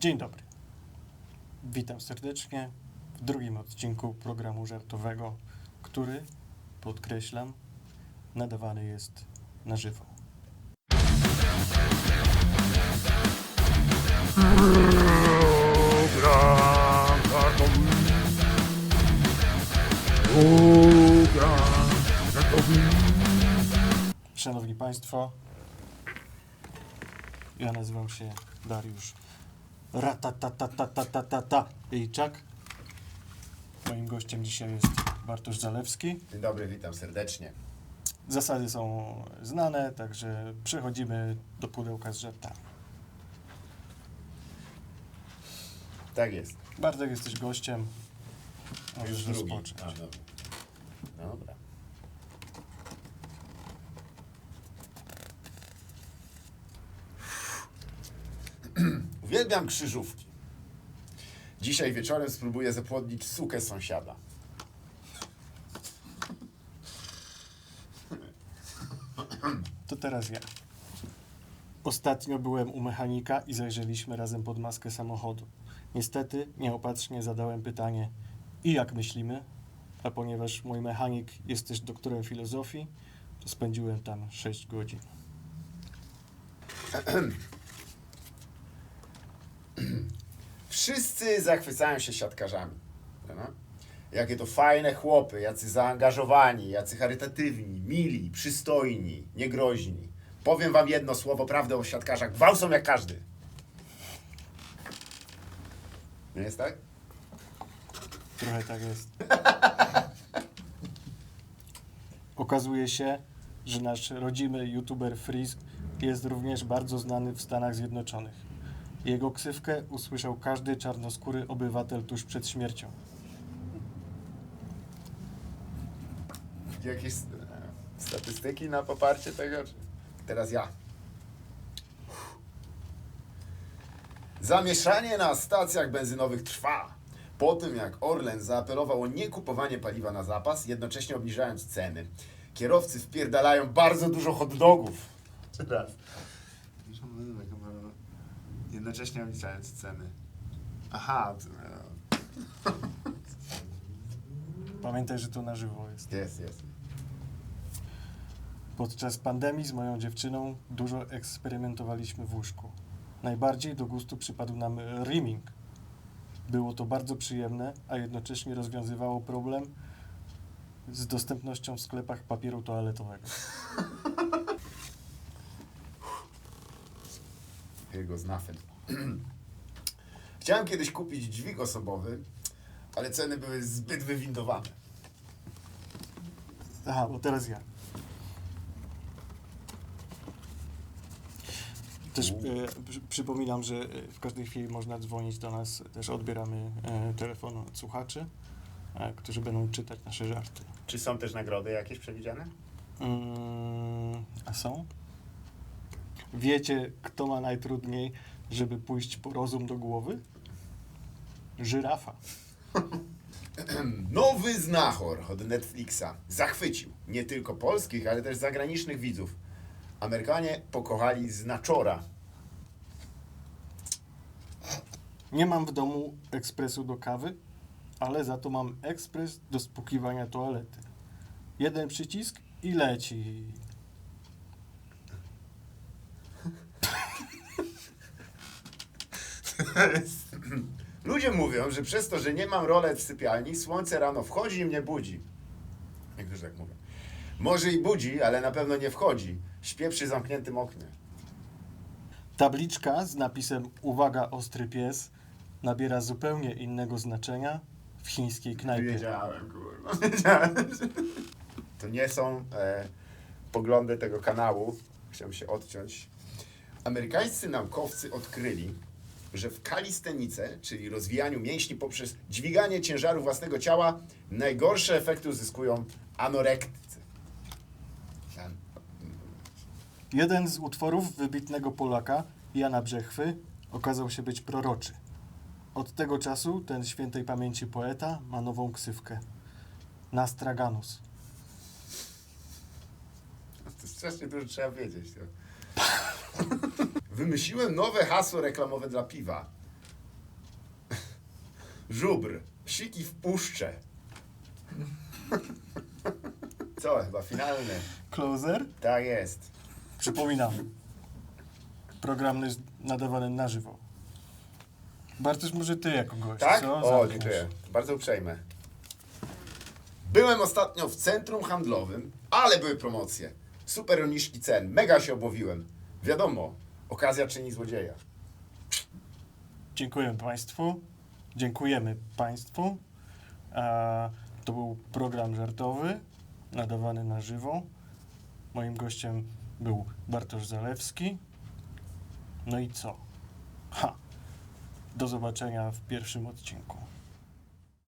Dzień dobry. Witam serdecznie w drugim odcinku programu żartowego, który, podkreślam, nadawany jest na żywo. Program żartowy. Program żartowy. Szanowni Państwo, ja nazywam się Dariusz ratatatatata. I czak. Moim gościem dzisiaj jest Bartosz Zalewski. Dzień dobry, witam serdecznie. Zasady są znane, także przechodzimy do pudełka z żartami. Tak jest. Bartek, jesteś gościem. Możesz Już drugi. rozpocząć. A, dobra. No dobra. Uwielbiam krzyżówki. Dzisiaj wieczorem spróbuję zapłodnić sukę sąsiada. To teraz ja. Ostatnio byłem u mechanika i zajrzeliśmy razem pod maskę samochodu. Niestety nieopatrznie zadałem pytanie i jak myślimy? A ponieważ mój mechanik jest też doktorem filozofii, to spędziłem tam 6 godzin. Wszyscy zachwycają się siatkarzami. Jakie to fajne chłopy, jacy zaangażowani, jacy charytatywni, mili, przystojni, niegroźni. Powiem wam jedno słowo prawdę o siatkarzach. Gwałcą jak każdy. Nie jest tak? Trochę tak jest. Okazuje się, że nasz rodzimy youtuber Freeze jest również bardzo znany w Stanach Zjednoczonych. Jego ksywkę usłyszał każdy czarnoskóry obywatel tuż przed śmiercią. Jakieś e, statystyki na poparcie tego? Czy... Teraz ja. Zamieszanie na stacjach benzynowych trwa. Po tym, jak Orlen zaapelował o niekupowanie paliwa na zapas, jednocześnie obniżając ceny, kierowcy wpierdalają bardzo dużo hot dogów. Teraz. Jednocześnie obniżając ceny. Aha. Pamiętaj, że to na żywo jest. Jest, jest. Podczas pandemii z moją dziewczyną dużo eksperymentowaliśmy w łóżku. Najbardziej do gustu przypadł nam rimming. Było to bardzo przyjemne, a jednocześnie rozwiązywało problem z dostępnością w sklepach papieru toaletowego. Jego znafen. Chciałem kiedyś kupić dźwig osobowy, ale ceny były zbyt wywindowane. Aha, bo teraz ja. Też e, przy- przypominam, że e, w każdej chwili można dzwonić do nas. Też odbieramy e, telefon od słuchaczy, e, którzy będą czytać nasze żarty. Czy są też nagrody jakieś przewidziane? Mm, a są? Wiecie, kto ma najtrudniej, żeby pójść po rozum do głowy? Żyrafa. Nowy znachor od Netflixa zachwycił nie tylko polskich, ale też zagranicznych widzów. Amerykanie pokochali znaczora. Nie mam w domu ekspresu do kawy, ale za to mam ekspres do spłukiwania toalety. Jeden przycisk i leci. Ludzie mówią, że przez to, że nie mam rolet w sypialni, słońce rano wchodzi i mnie budzi. Niektórzy tak mówią. Może i budzi, ale na pewno nie wchodzi. Śpię przy zamkniętym oknie. Tabliczka z napisem Uwaga, ostry pies nabiera zupełnie innego znaczenia w chińskiej knajpie. Wiedziałem, kurwa. Wiedziałem. To nie są e, poglądy tego kanału. Chciałem się odciąć. Amerykańscy naukowcy odkryli, że w kalistenice, czyli rozwijaniu mięśni poprzez dźwiganie ciężaru własnego ciała, najgorsze efekty uzyskują anorektycy. Jeden z utworów wybitnego Polaka, Jana Brzechwy, okazał się być proroczy. Od tego czasu ten świętej pamięci poeta ma nową ksywkę. Nastraganus. To strasznie dużo trzeba wiedzieć. To. Wymyśliłem nowe hasło reklamowe dla piwa. Żubr. Siki w puszcze. Co, chyba finalne. Closer? Tak jest. Przypominam. Program jest nadawany na żywo. Bartosz, może ty jako gość, Tak? co? O, Zamkniesz. dziękuję. Bardzo uprzejme. Byłem ostatnio w centrum handlowym, ale były promocje. Super niżki cen. Mega się obłowiłem. Wiadomo, okazja czyni złodzieja. Dziękuję Państwu. Dziękujemy Państwu. To był program żartowy, nadawany na żywo. Moim gościem był Bartosz Zalewski. No i co? Ha! Do zobaczenia w pierwszym odcinku.